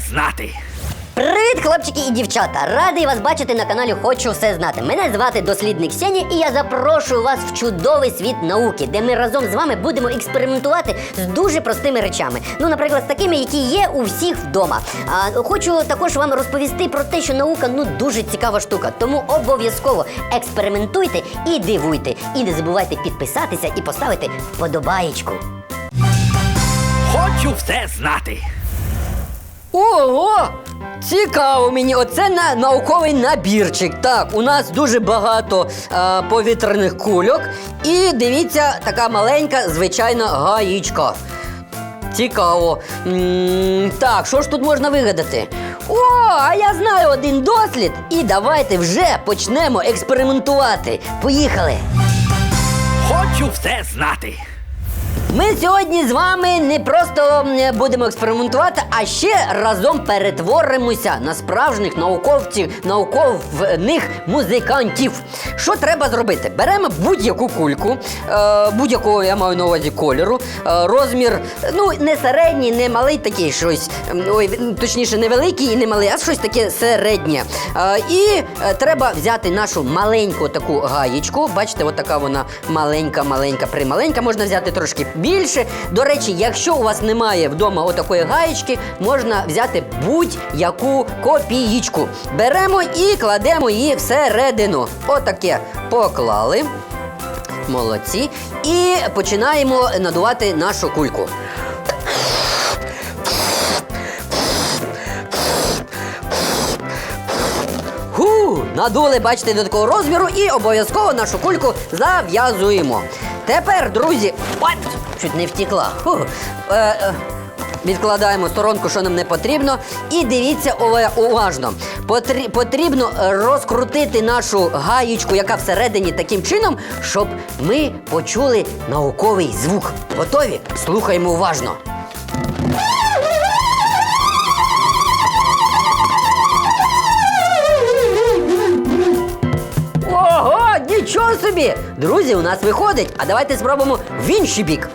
знати. Привіт, хлопчики і дівчата! Радий вас бачити на каналі Хочу все знати. Мене звати дослідник Сеня, і я запрошую вас в чудовий світ науки, де ми разом з вами будемо експериментувати з дуже простими речами. Ну, наприклад, з такими, які є у всіх вдома. А хочу також вам розповісти про те, що наука ну дуже цікава штука. Тому обов'язково експериментуйте і дивуйте. І не забувайте підписатися і поставити вподобаєчку. Хочу все знати. Ого! Цікаво мені, оце на науковий набірчик. Так, у нас дуже багато е, повітряних кульок. І дивіться, така маленька звичайна гаїчка. Цікаво. м так, що ж тут можна вигадати? О, а я знаю один дослід. І давайте вже почнемо експериментувати. Поїхали! Хочу все знати. Ми сьогодні з вами не просто будемо експериментувати, а ще разом перетворимося на справжніх науковців, науковних музикантів. Що треба зробити? Беремо будь-яку кульку, е, будь-якого я маю на увазі кольору, е, розмір, ну не середній, не малий, такий щось. Ой, точніше, не великий і не малий, а щось таке середнє. Е, і треба взяти нашу маленьку таку гаєчку. Бачите, от така вона маленька, маленька, прималенька. Можна взяти трошки більше. До речі, якщо у вас немає вдома отакої гаєчки, можна взяти будь-яку копієчку. Беремо і кладемо її всередину. Отаке поклали. Молодці. І починаємо надувати нашу кульку. Надули, бачите, до такого розміру і обов'язково нашу кульку зав'язуємо. Тепер, друзі, от, чуть не втікла. Фу. Е, е, відкладаємо сторонку, що нам не потрібно. І дивіться уважно. Потрі- потрібно розкрутити нашу гаєчку, яка всередині таким чином, щоб ми почули науковий звук. Готові? Слухаємо уважно. Собі! Друзі, у нас виходить. А давайте спробуємо в інший бік.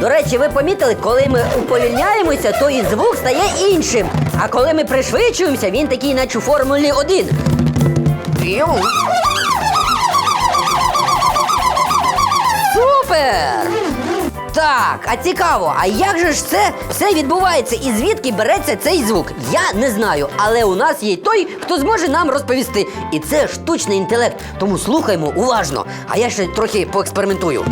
До речі, ви помітили, коли ми уповільняємося, то і звук стає іншим. А коли ми пришвидшуємося, він такий, наче у Формулі 1. Супер! Так, а цікаво, а як же ж це все відбувається і звідки береться цей звук? Я не знаю, але у нас є той, хто зможе нам розповісти. І це штучний інтелект. Тому слухаймо уважно. А я ще трохи поекспериментую.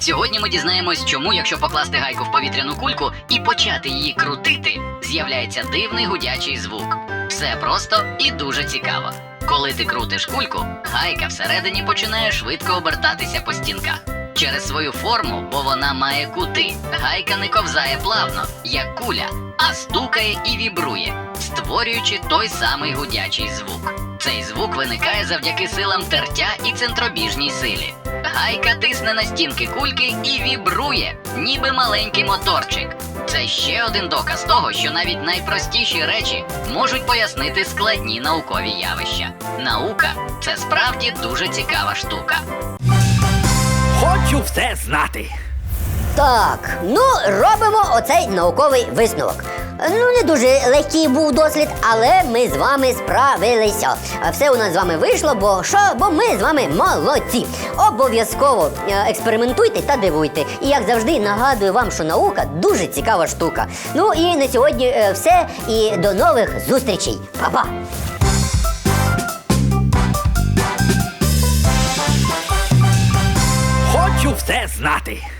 Сьогодні ми дізнаємось, чому, якщо покласти гайку в повітряну кульку і почати її крутити, з'являється дивний гудячий звук. Все просто і дуже цікаво. Коли ти крутиш кульку, гайка всередині починає швидко обертатися по стінках. Через свою форму, бо вона має кути, гайка не ковзає плавно, як куля, а стукає і вібрує, створюючи той самий гудячий звук. Цей звук виникає завдяки силам тертя і центробіжній силі. Гайка тисне на стінки кульки і вібрує, ніби маленький моторчик. Це ще один доказ того, що навіть найпростіші речі можуть пояснити складні наукові явища. Наука це справді дуже цікава штука. Хочу все знати. Так, ну робимо оцей науковий висновок. Ну, не дуже легкий був дослід, але ми з вами справилися. Все у нас з вами вийшло, бо що? Бо ми з вами молодці. Обов'язково е, експериментуйте та дивуйте. І як завжди нагадую вам, що наука дуже цікава штука. Ну і на сьогодні е, все. І до нових зустрічей. Па-па! Хочу все знати.